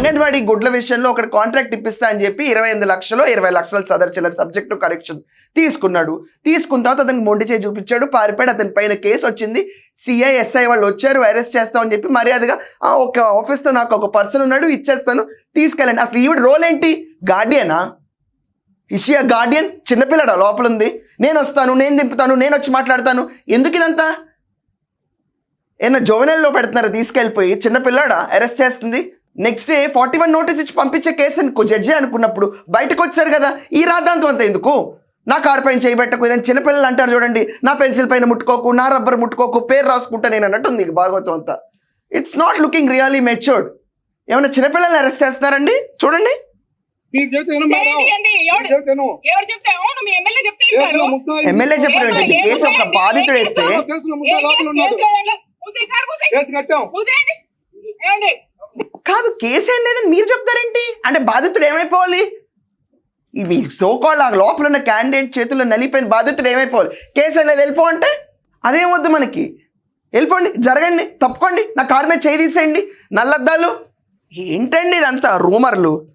అంగన్వాడీ గుడ్ల విషయంలో ఒకటి కాంట్రాక్ట్ ఇప్పిస్తా అని చెప్పి ఇరవై ఎనిమిది లక్షలు ఇరవై లక్షలు సదర్ చిల్లర సబ్జెక్టు కరెక్షన్ తీసుకున్నాడు. తీసుకున్న తర్వాత అతనికి మొండి చేయి చూపించాడు. పారిపోయాడు. అతని పైన కేసు వచ్చింది. సిఐఎస్ఐ వాళ్ళు వచ్చారు. అరెస్ట్ చేస్తామని చెప్పి మర్యాదగా "ఆ, ఒక ఆఫీస్లో నాకు ఒక పర్సన్ ఉన్నాడు. ఇచ్చేస్తాను. తీసుకెళ్ళండి. అసలు ఈవిడ రోల్ ఏంటి? గార్డియనా? ఇషియా గార్డియన్ చిన్నపిల్లడా? లోపల ఉంది నేను వస్తాను. నేను దింపుతాను. నేను వచ్చి మాట్లాడతాను. ఎందుకు ఇదంతా? ఏమన్నా జోవెనల్లో పెడుతున్నారా? తీసుకెళ్ళిపోయి. చిన్నపిల్లాడా? అరెస్ట్ చేస్తుంది. Next day forty one notice ఇచ్చి పంపించే కేసు అనుకో జడ్జి అనుకున్నప్పుడు బయటకు వచ్చారు కదా ఈ రాద్ధాంతం అంతా ఎందుకు? నా కారు పైన చేయబెట్టకు ఇదని చిన్నపిల్లలు అంటారు చూడండి నా పెన్సిల్ పైన ముట్టుకోకు నా రబ్బర్ ముట్టుకోకు పేరు రాసుకుంటా నేను అన్నట్టు ఉంది ఈ భాగవతం అంతా. It's not looking really matured ఏమైనా చిన్నపిల్లల్ని అరెస్ట్ చేస్తున్నారండి? చూడండి. ఎమ్మెల్యే చెప్పారు కేసు ఒక. బాధితుడు వేస్తే కాదు కేసు ఏం లేదని మీరు చెప్తారేంటి? అంటే బాధితుడు ఏమైపోవాలి? ఇవి సోకాళ్ళు ఆ లోపల ఉన్న క్యాండిడేట్ చేతుల్లో నలిపోయిన బాధితుడు ఏమైపోవాలి? కేసు అనేది వెళ్ళిపో అంటే? అదేం వద్దు మనకి. వెళ్ళిపోండి జరగండి తప్పుకోండి నా కారు మీద చేయి తీసేయండి నల్లద్దాలు. ఏంటండి ఇదంతా? రూమర్లు.